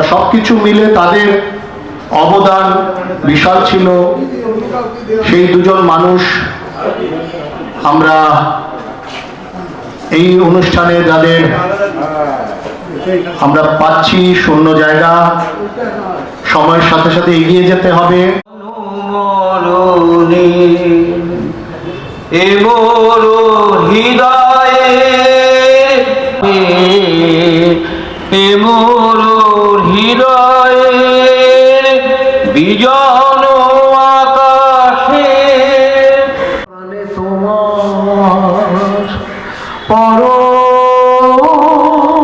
কবিতা সবকিছু মিলে তাদের অবদান বিশাল ছিল। সেই দুজন মানুষ আমরা এই অনুষ্ঠানে যাদের আমরা পাচ্ছি শূন্য জায়গা। সময়ের সাথে সাথে এগিয়ে যেতে হবে। হৃদয়ে বিজন আকাশে। মানে তোমার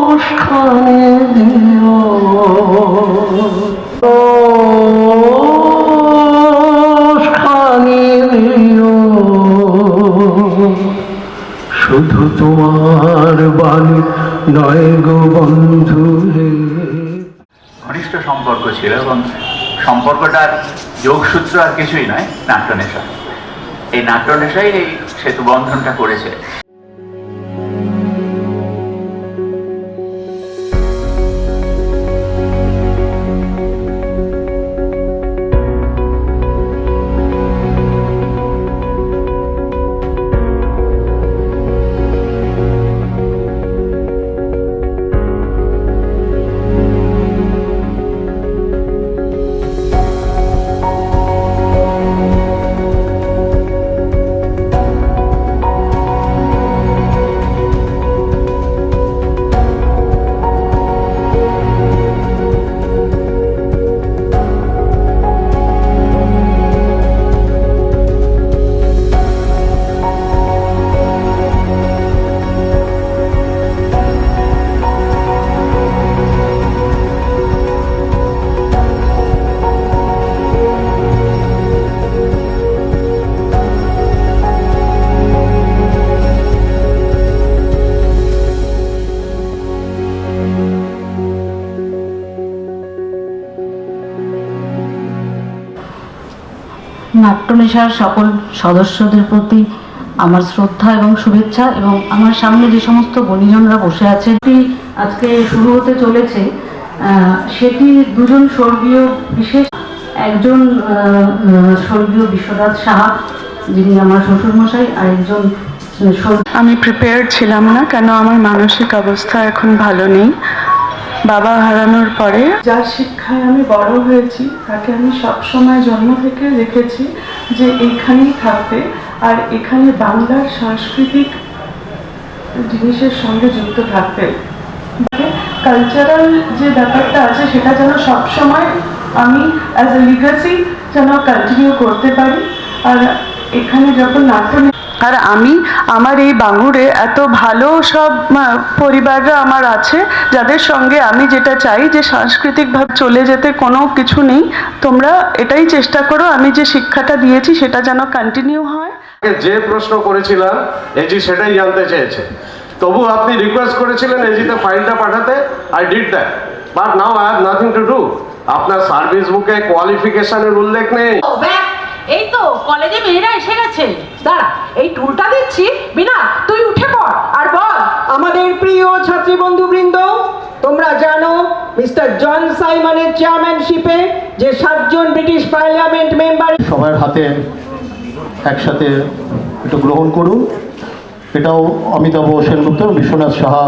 পরশখানে দিও শুধু তোমার বাণী নয় গো বন্ধু রে ঘনিষ্ঠ সম্পর্ক ছিল এবং সম্পর্কটার যোগসূত্র আর কিছুই নয় নাট্যনেশা। এই নাট্যনেশাই এই সেতু বন্ধনটা করেছে। নাট্যনেশার সকল সদস্যদের প্রতি আমার শ্রদ্ধা এবং শুভেচ্ছা এবং আমার সামনে যে সমস্ত বণিজনরা বসে আছে আজকে শুরু হতে চলেছে। সেটি দুজন স্বর্গীয় বিশেষ, একজন স্বর্গীয় বিশ্বনাথ সাহা, যিনি আমার শ্বশুরমশাই আর একজন আমি প্রিপেয়ার ছিলাম না, কেন আমার মানসিক অবস্থা এখন ভালো নেই। বাবা হারানোর পরে যার শিক্ষায় আমি বড় হয়েছি, তাকে আমি সবসময় জন্ম থেকে দেখেছি যে এইখানেই থাকতে আর এখানে বাংলার সাংস্কৃতিক জিনিসের সঙ্গে যুক্ত থাকতে কালচারাল যে ব্যাপারটা আছে, সেটা যেন সবসময় আমি অ্যাজ এ লিগাসি যেন কন্টিনিউ করতে পারি। আর এখানে যখন নাট্য আর আমি আমার এই বাঙুরে এত ভালো সব পরিবাররা আমার আছে যাদের সঙ্গে আমি যেটা চাই যে সাংস্কৃতিকভাবে চলে যেতে কোনো কিছু নেই তোমরা এটাই চেষ্টা করো আমি যে শিক্ষাটা দিয়েছি সেটা যেন কন্টিনিউ হয়। যে প্রশ্ন করেছিলাম এজি সেটাই জানতে চেয়েছে। তবু আপনি রিকোয়েস্ট করেছিলেন এজিতে ফাইলটা পাঠাতে I did that but now I have nothing to do আপনার সার্ভিস বুকে কোয়ালিফিকেশনের উল্লেখ নেই। ব্যাস, এই তো কলেজে মেয়েরা এসে গেছে। দাঁড়া এই টুলটা দিচ্ছি বিনা তুই উঠে পড় আর বল। আমাদের প্রিয় ছাত্রী বন্ধুবৃন্দ তোমরা জানো মিস্টার জন সাইমনের চেয়ারম্যানশিপে যে সাতজন ব্রিটিশ পার্লামেন্ট মেম্বার সবার হাতে একসাথে একটু গ্রহণ করুন। এটাও অমিতাভ সেনগুপ্ত বিশ্বনাথ সাহা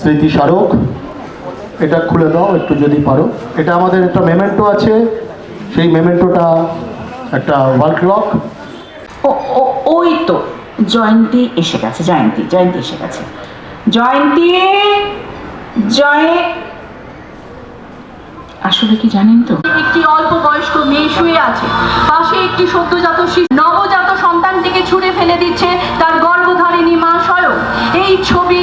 স্মৃতি স্মারক। এটা খুলে দাও একটু যদি পারো। এটা আমাদের একটা মেমেন্টো আছে। সেই মেমেন্টোটা একটা ওয়াল ক্লক ও ও ওই তো জয়ন্তী এসে গেছে জয়ন্তী জয়ন্তী এসে গেছে। জয়ন্তী জয় আসলে কি জানেন তো? একটি অল্প বয়স্ক মেয়ে শুয়ে আছে। পাশে একটি সদ্যজাত শিশু নবজাত সন্তানটিকে ছুঁড়ে ফেলে দিচ্ছে তার গর্ভধারিণী মা স্বয়ং। এই ছবি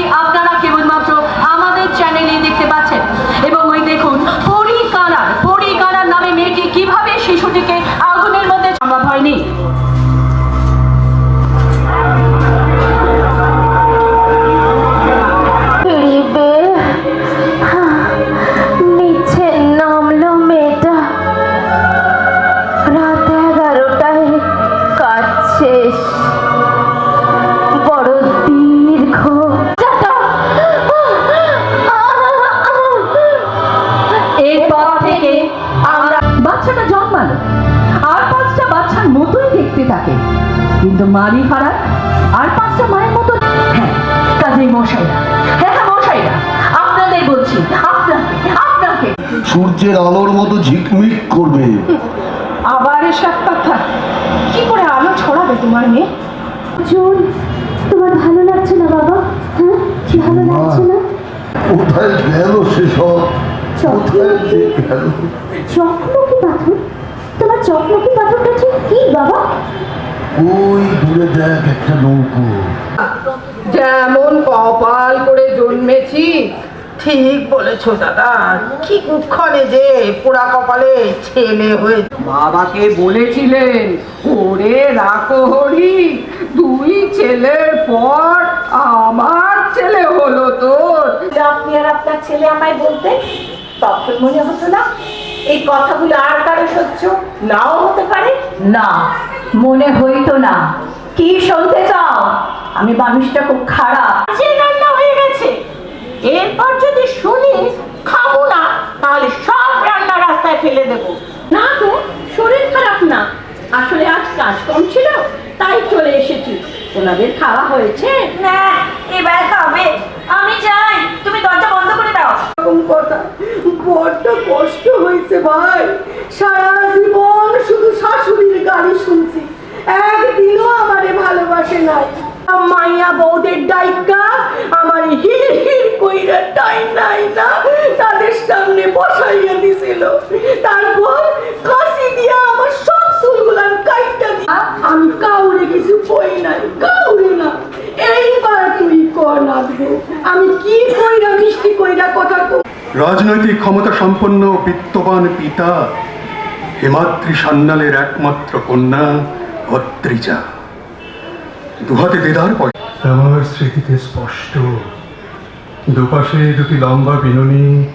বাচ্চাটা জন্মালো। আর পাঁচটা বাচ্চার মতোই দেখতে থাকে। কিন্তু মারি ফারাক আর পাঁচটা মায়ের মতো হ্যাঁ কাজেই মশাইরা। হ্যাঁ হ্যাঁ মশাইরা। আপনাদের বলছি আপনাকে আপনাকে। সূর্যের আলোর মতো ঝিকমিক করবে। আবার এসব কথা। কি করে আলো ছড়াবে তোমার মেয়ে? চুল তোমার ভালো লাগছে না বাবা? হ্যাঁ ভালো লাগছে না? কোথায় গেল সেসব? চকমকি? পাথর? তোমার চকমকি পাথরটা ঠিক কি বাবা? ওই দূরে দেখ একটা নৌকো। যেমন কপাল করে জন্মেছি ঠিক বলেছ দাদা। কি কুক্ষণে যে পোড়া কপালে ছেলে হয়ে বাবাকে বলেছিলেন ওরে রাখো হরি দুই ছেলের পর আমার ছেলে হলো তোর। আপনি আর আপনার ছেলে আমায় বলতেন তখন মনে হতো না। এই কথাগুলো আর কারও সহ্য নাও হতে পারে? না মনে হইতো না। কি শুনতে চাও? আমি মানুষটা খুব খারাপ। যে রান্না হয়ে গেছে। এরপর যদি শুনি খাব না তাহলে সব রান্না রাস্তায় ফেলে দেব। না তো শরীর খারাপ না। আসলে আজ কাজ কম ছিল তাই চলে এসেছি। ওনাদের খাওয়া হয়েছে না এবার হবে আমি যাই তুমি দরজা বন্ধ করে দাও এরকম কথা বড্ড কষ্ট হয়েছে ভাই। সারা জীবন শুধু শাশুড়ির গালি শুনছি। একদিনও আমারে ভালোবাসে নাই। মাইয়া বউদের ডাইকা আমার হির হির কইরা টাইম নাই না, তাদের সামনে বসাইয়া দিছিল। তারপর কাশি দিয়া আমার সব চুলগুলান কাইটা দিয়া আমি কাউরে কিছু কই নাই কাউরে না এইবার তুই কর লাগবে আমি কি কইরা মিষ্টি কইরা কথা কই রাজনৈতিক ক্ষমতা সম্পন্ন বিত্তবান পিতা হিমাদ্রি সান্যালের একমাত্র কন্যা ভদ্রিজা। দুহাতে দেদার পয় আমার স্মৃতিতে স্পষ্ট। দুপাশে দুটি লম্বা বিনুনি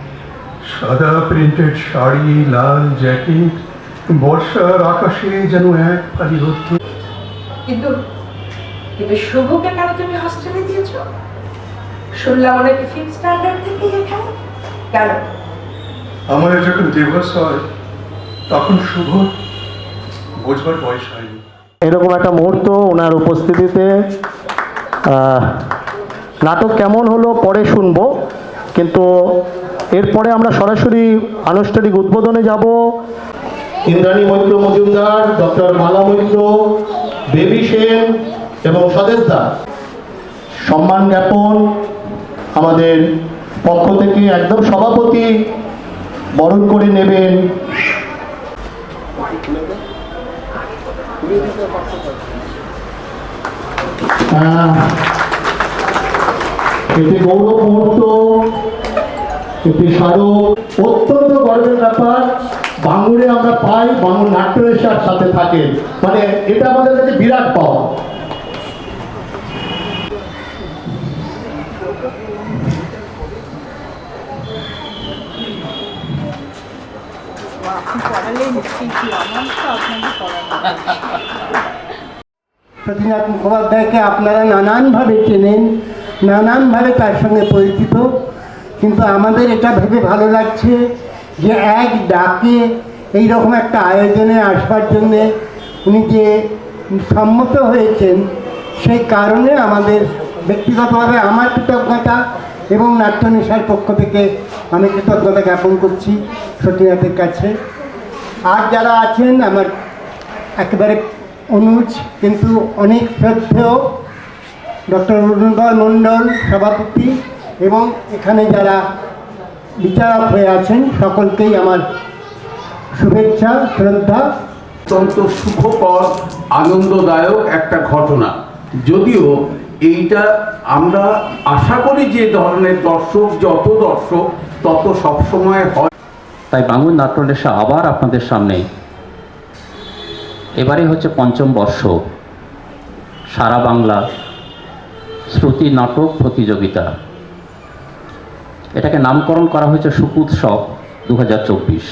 সাদা প্রিন্টেড শাড়ি লাল জ্যাকেট বর্ষার আকাশে যেন এক ফালি রোদ্দুর। কিন্তু কিন্তু শুভকে কেন তুমি হস্টেলে দিয়েছ? শুনলাম অনেক ফিফথ স্ট্যান্ডার্ড থেকে এখানে। কেন? আমার যখন ডিভোর্স হয় তখন শুভ বোঝবার বয়স হয়নি। এরকম একটা মুহূর্ত ওনার উপস্থিতিতে আহ, নাটক কেমন হলো পরে শুনব কিন্তু এরপরে আমরা সরাসরি আনুষ্ঠানিক উদ্বোধনে যাব। ইন্দ্রাণী মৈত্র মজুমদার ডক্টর মালা মৈত্র বেবি সেন এবং স্বদেশ দা সম্মান জ্ঞাপন আমাদের পক্ষ থেকে একদম সভাপতি বরণ করে নেবেন। আহ, এটি গৌরব মুহূর্ত এটি স্মারক। অত্যন্ত গর্বের ব্যাপার বাঙুরে আমরা পাই বাঙুর নাট্য সাথে থাকে মানে এটা আমাদের কাছে বিরাট পাওয়া। সতীনাথ মুখোপাধ্যায়কে আপনারা নানানভাবে চেনেন, নানানভাবে তার সঙ্গে পরিচিত, কিন্তু আমাদের এটা ভেবে ভালো লাগছে যে এক ডাকে এই রকম একটা আয়োজনে আসবার জন্যে উনি যে সম্মত হয়েছেন, সেই কারণে আমাদের ব্যক্তিগতভাবে আমার কৃতজ্ঞতা এবং নাট্যনিশার পক্ষ থেকে আমি কৃতজ্ঞতা জ্ঞাপন করছি সতীনাথের কাছে। আর যারা আছেন, আমার একেবারে অনুজ, কিন্তু অনেক শ্রদ্ধেয় ডক্টর অরুণদয় মণ্ডল সভাপতি এবং এখানে যারা বিচারক হয়ে আছেন, সকলকেই আমার শুভেচ্ছা, শ্রদ্ধা। অত্যন্ত সুখকর আনন্দদায়ক একটা ঘটনা। যদিও এইটা আমরা আশা করি যে ধরনের দর্শক, যত দর্শক, তত সবসময় হয় তাই বাঙুর নাট্যলেশা আবার আপনাদের সামনে। এবারে হচ্ছে পঞ্চম বর্ষ। সারা বাংলা শ্রুতি নাটক প্রতিযোগিতা। এটাকে নামকরণ করা হয়েছে সুকুৎসব দু হাজার চব্বিশ।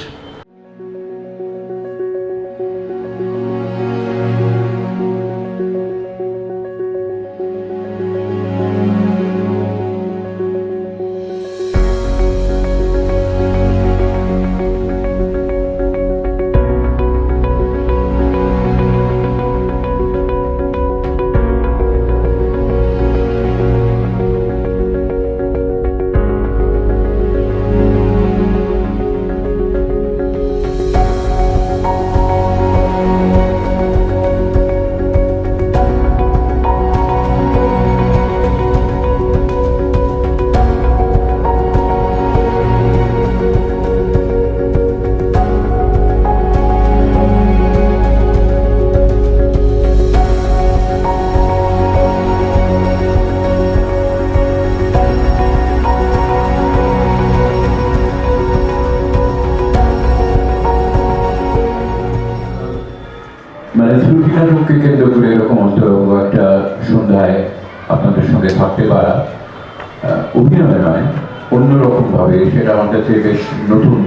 কাছে বেশ নতুন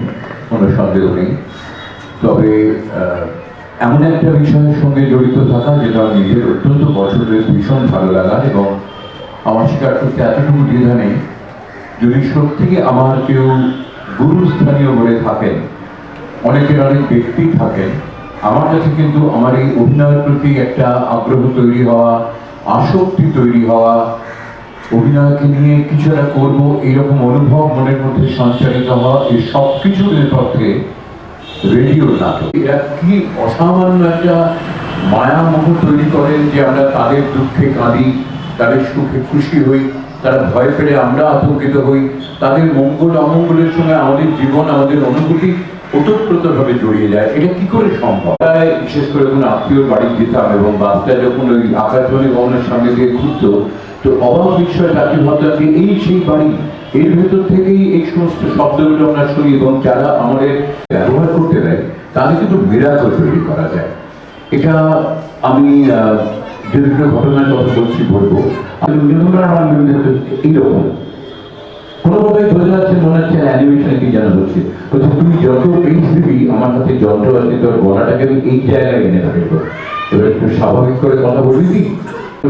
কোনো সন্দেহ নেই। তবে এমন একটা বিষয়ের সঙ্গে জড়িত থাকা যেটা নিজের অত্যন্ত বছরের ভীষণ ভালো লাগা এবং আমার স্বীকার করতে এতটুকু দ্বিধা নেই। যদি সত্যি আমার কেউ গুরুস্থানীয় বলে থাকেন, অনেকের অনেক ব্যক্তি থাকেন, আমার কাছে কিন্তু আমার এই অভিনয়ের প্রতি একটা আগ্রহ তৈরি হওয়া, আসক্তি তৈরি হওয়া অভিনয়কে নিয়ে কিছু একটা করব এইরকম অনুভব মনের মধ্যে সঞ্চারিত হওয়া, এই সব কিছুর নেপথ্যে রেডিও নাটক। এরা কি অসামান্য একটা মায়ামোহ তৈরি করেন যে আমরা তাদের দুঃখে কাঁদি, তাদের সুখে খুশি হই, তারা ভয় পেলে আমরা আতঙ্কিত হই, তাদের মঙ্গল অমঙ্গলের সঙ্গে আমাদের জীবন, আমাদের অনুভূতি ওতপ্রোতভাবে জড়িয়ে যায়, এটা কি করে সম্ভব? তাই বিশেষ করে কোনো আত্মীয় বাড়ি যেতাম এবং বাসটা যখন ওই আকাশবাণী ভবনের সামনে দিয়ে ঘুরতো, তো অবাক বিষয় তাকে ভাবতাম এই সেই বাড়ি, এর ভেতর থেকেই এই সমস্ত শব্দগুলো আমরা শুনি এবং যারা আমাদের ব্যবহার করতে দেয়, তাদের কিন্তু মিরাকল তৈরি করা যায়। এটা আমি যে দুটো ঘটনার কথা বলছি, বলব। আমি রবীন্দ্রনাথ এইরকম। বোঝা যাচ্ছে মনে হচ্ছে অ্যানিমেশনে কি জানা হচ্ছে। বলছে তুমি যত পেজ দিবি আমার হাতে যন্ত্র আছে তোর গলাটাকে আমি এই জায়গায় এনে রাখব। এবার একটু স্বাভাবিক করে কথা বলবি কি?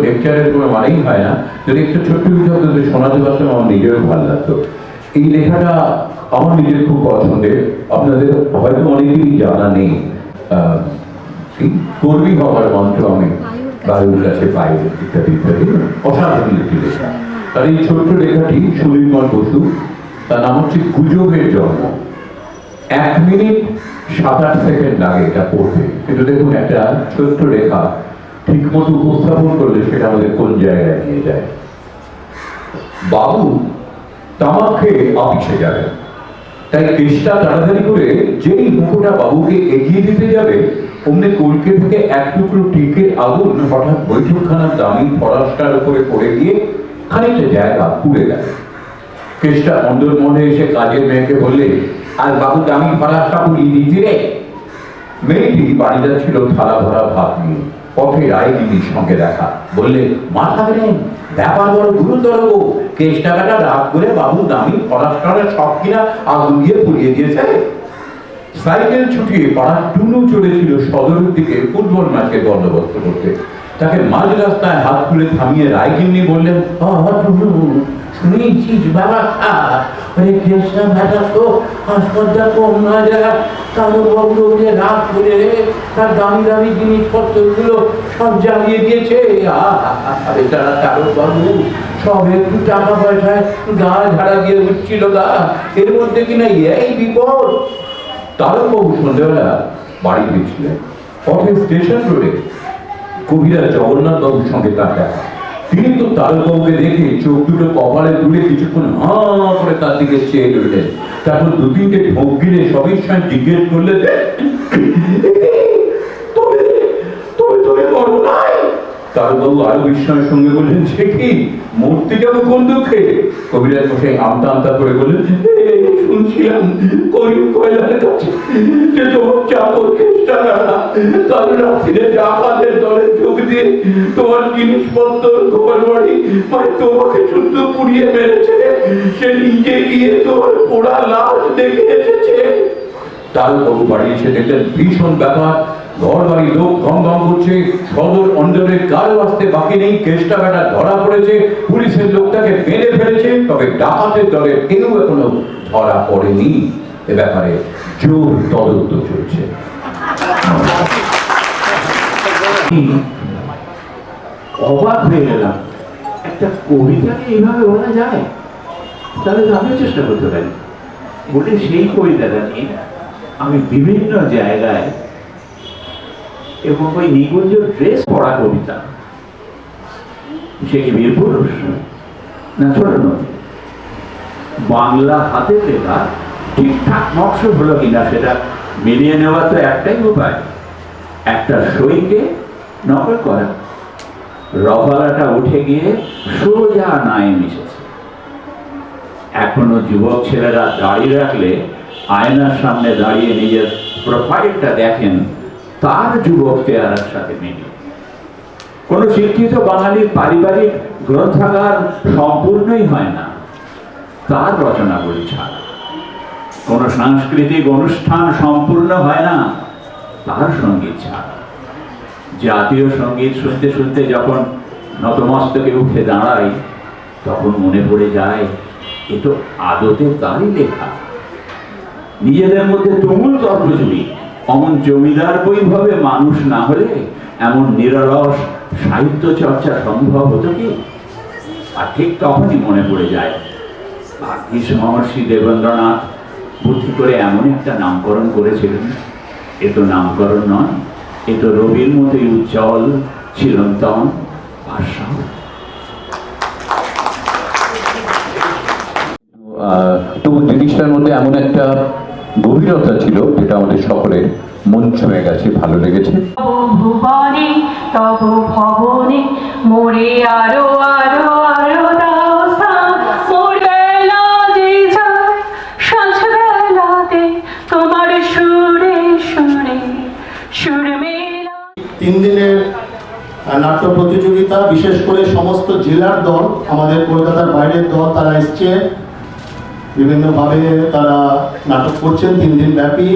লেকচারের কোনো মানেই হয় না। যদি একটু ছোট্ট বিষয় যদি শোনাতে পারতাম আমার নিজেরও ভালো লাগতো। এই লেখাটা আমার নিজের খুব পছন্দের। আপনাদের হয়তো অনেকেরই জানা নেই। কর্মী হওয়ার মন্ত্র আমি বায়ুর কাছে পাই ইত্যাদি ইত্যাদি। অসাধারণ একটি লেখা। তার এই ছোট্ট লেখাটি সুনীলময় বসু, তার নাম হচ্ছে গুজবের জন্ম। এক মিনিট সাত আট সেকেন্ড লাগে এটা পড়তে। কিন্তু দেখুন, একটা ছোট্ট লেখা ঠিক মতো উপস্থাপন করলে সেটা আমাদের কোন জায়গায় নিয়ে যায়? বাবু তামাক খেয়ে অফিসে যাবেন। তাই কেসটা তাড়াতাড়ি করে যেই মুখোটা বাবুকে এগিয়ে দিতে যাবে, অমনি কলকে থেকে এক টুকরো টিকের আগুন হঠাৎ বৈঠকখানার দামি ফরাসটার উপরে পড়ে গিয়ে খানিকটা জায়গা পুড়ে গেল। কেসটা অন্দর মনে এসে কাজের মেয়েকে বললে, আর বাবু দামি ফরাসটা পুড়িয়ে দিয়েছি রে? মেয়েটি বাড়ি যাচ্ছিল থালা ভরা ভাত নিয়ে, পথে রায়গিরির সঙ্গে দেখা। বললে মাথা গেলেন ব্যাপার বড় গুরুতর গো। কেস টাকাটা রাগ করে বাবু দামি ফরাসটারের সব কিনা আগুন দিয়ে পুড়িয়ে দিয়েছে সাইকেল ছুটিয়ে পাড়ার টুনু চলেছিল সদরের দিকে ফুটবল ম্যাচের বন্দোবস্ত করতে। তাকে মাঝ রাস্তায় হাত তুলে থামিয়ে রায়গিন্নি বললেন "ও, টুনু শুনেছিস বাবাটা ওই বাবু যে করে তার দামি দামি সব জ্বালিয়ে দিয়েছে। বাবু সব একটু পয়সায় উঠছিল এর মধ্যে এই সন্ধ্যাবেলা বাড়ি ফিরছিলেন। পথে স্টেশন রোডে কবিরা জগন্নাথ বাবুর সঙ্গে তার দেখা। তিনি তো তারকবাবুকে দেখে চোখ দুটো কপালে তুলে কিছুক্ষণ হাঁ করে তার দিকে চেয়ে রইলেন। তারপর দু তিনটে ঢোক গিলে সবই সময় জিজ্ঞেস নাই? তারকবাবু আরও বিস্ময়ের সঙ্গে বললেন সে কি মূর্তি যাব কোন দুঃখে? কবিরাজ মশাই আমতা আমতা করে বললেন "এই, শুনছিলাম, করিম কয়লার কাছে যে তোমার চাকর কেষ্টা কাল রাত্রিরে ডাকাতের দলে যোগ দিয়ে তোমার জিনিসপত্র ঘর বাড়ি মানে তোমাকে শুধু পুড়িয়ে মেরেছে, সে নিজে গিয়ে তোমার পোড়া লাশ দেখে এসেছে। তারকবাবু বাড়ি এসে ভীষণ ব্যাপার। ঘর লোক গম গম করছে, সদর অঞ্চলের কারও আসতে বাকি নেই, কেষ্টা বেটা ধরা পড়েছে, পুলিশের লোকটাকে মেরে ফেলেছে, তবে ডাকাতের দলের কেউ এখনও ধরা পড়েনি। এ ব্যাপারে জোর তদন্ত চলছে। অবাক হয়ে গেলাম। একটা কবিতাকে এইভাবে বলা যায়? তাহলে তো আমিও চেষ্টা করতে পারি বলে সেই কবিতাটা নিয়ে আমি বিভিন্ন জায়গায় এবং ওই নিকুঞ্জ ড্রেস পড়া কবিতা। সে কি বীর পুরুষ? না, ছোট নদী বাংলা হাতে লেখা ঠিকঠাক নকশ হলো কিনা সেটা মিলিয়ে নেওয়ার তো একটাই উপায়। একটা সইকে নকল করা। রফালাটা উঠে গিয়ে সোজা নাই মিশেছে। এখনও যুবক ছেলেরা দাঁড়িয়ে রাখলে আয়নার সামনে দাঁড়িয়ে নিজের প্রোফাইলটা দেখেন তার যুবক চেহারার সাথে মিলে কোন শিক্ষিত বাঙালির পারিবারিক গ্রন্থাগার সম্পূর্ণই হয় না। তার রচনাবলী ছাড়া। কোন সাংস্কৃতিক অনুষ্ঠান সম্পূর্ণ হয় না, তার সংগীত ছাড়া। জাতীয় সংগীত শুনতে শুনতে যখন নতমস্তকে উঠে দাঁড়াই তখন মনে পড়ে যায়, এ তো আদতে তারই লেখা। নিজেদের মধ্যে তুমুল তর্কজুড়ি। অমন জমিদার বৈভবে মানুষ না হলে এমন নিরলস সাহিত্য চর্চা সম্ভব হতো কি? আর ঠিক তখনই মনে পড়ে যায়, ভাগ্যিস মহর্ষি দেবেন্দ্রনাথ বুদ্ধি করে এমন একটা নামকরণ করেছিলেন। এ তো নামকরণ নয়, এ তো রবির মতোই উজ্জ্বল, চিরন্তন ভাষা তবু জিনিসটার মধ্যে এমন একটা গভীরতা ছিল যেটা আমাদের সকলের মন ছুঁয়ে গেছে ভালো লেগেছে। ভুবনে তব ভবনে মোরে আরও আরও আরও দাও স্থান মোর বেলা যে যায় সাজবেলাতে তোমার সুরে সুরে সুর মেলা। তিন দিনের নাট্য প্রতিযোগিতা বিশেষ করে সমস্ত জেলার দল আমাদের কলকাতার বাইরের দল তারা এসছে। বিভিন্নভাবে তারা নাটক করছেন, তিন দিন ব্যাপী।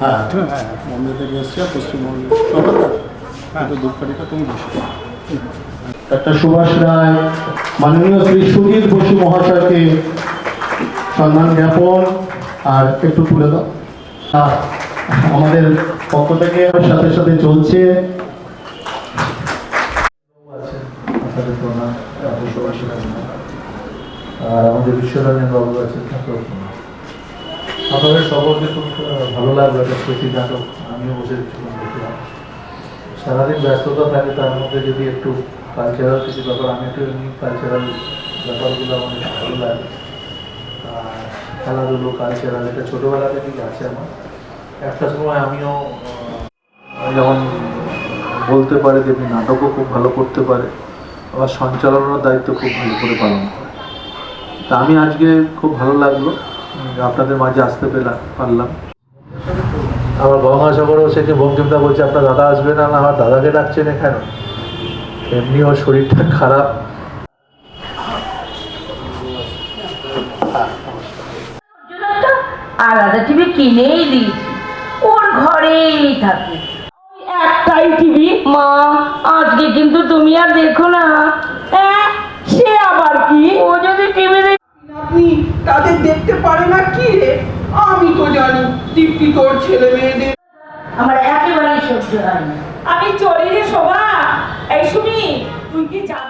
হ্যাঁ। পশ্চিমবঙ্গে একটা সুভাষ রায়, মাননীয় শ্রী জ্ঞাপন, আর একটু দাও। আমাদের পক্ষ থেকে সাথে সাথে চলছে আর আমাদের বিশ্বরঞ্জন বাবু আছেন তাকেও প্রণাম আপনাদের সকলকে খুব ভালো লাগল একটা স্মৃতি নাটক। আমিও বসে কিছুক্ষণ দেখলাম সারাদিন ব্যস্ততা থাকে, তার মধ্যে যদি একটু কালচারাল কিছু ব্যাপার, আমি একটু এমনি কালচারাল ব্যাপারগুলো বেশ ভালো লাগে। আর খেলাধুলো কালচারাল এটা ছোটোবেলা থেকেই আছে আমার। একটা সময় আমিও যখন বলতে পারে যে নাটকও খুব ভালো করতে পারে আবার সঞ্চালনার দায়িত্ব খুব ভালো করে পালন করে। তা আমি আজকে খুব ভালো লাগল। আপনাদের মাঝে আসতে পেলাম পারলাম। আমার গঙ্গাসাগরও সে যে বঙ্কিমদা বলছে আপনার দাদা আসবে না না আমার দাদাকে ডাকছেন এখানে? এমনি ওর শরীরটা খারাপ। আলাদা টিভি কিনেই দিয়েছি। ওর ঘরেই থাকে। একটাই টিভি মা আজকে কিন্তু তুমি আর দেখো না। হ্যাঁ সে আবার কি? ও যদি টিভি তাদের দেখতে পারে না কি রে? আমি তো জানি দীপ্তি তোর ছেলে মেয়েদের। আমার একেবারেই সহ্য হয় আমি চলি রে শোভা। এই শুনি তুই কি জান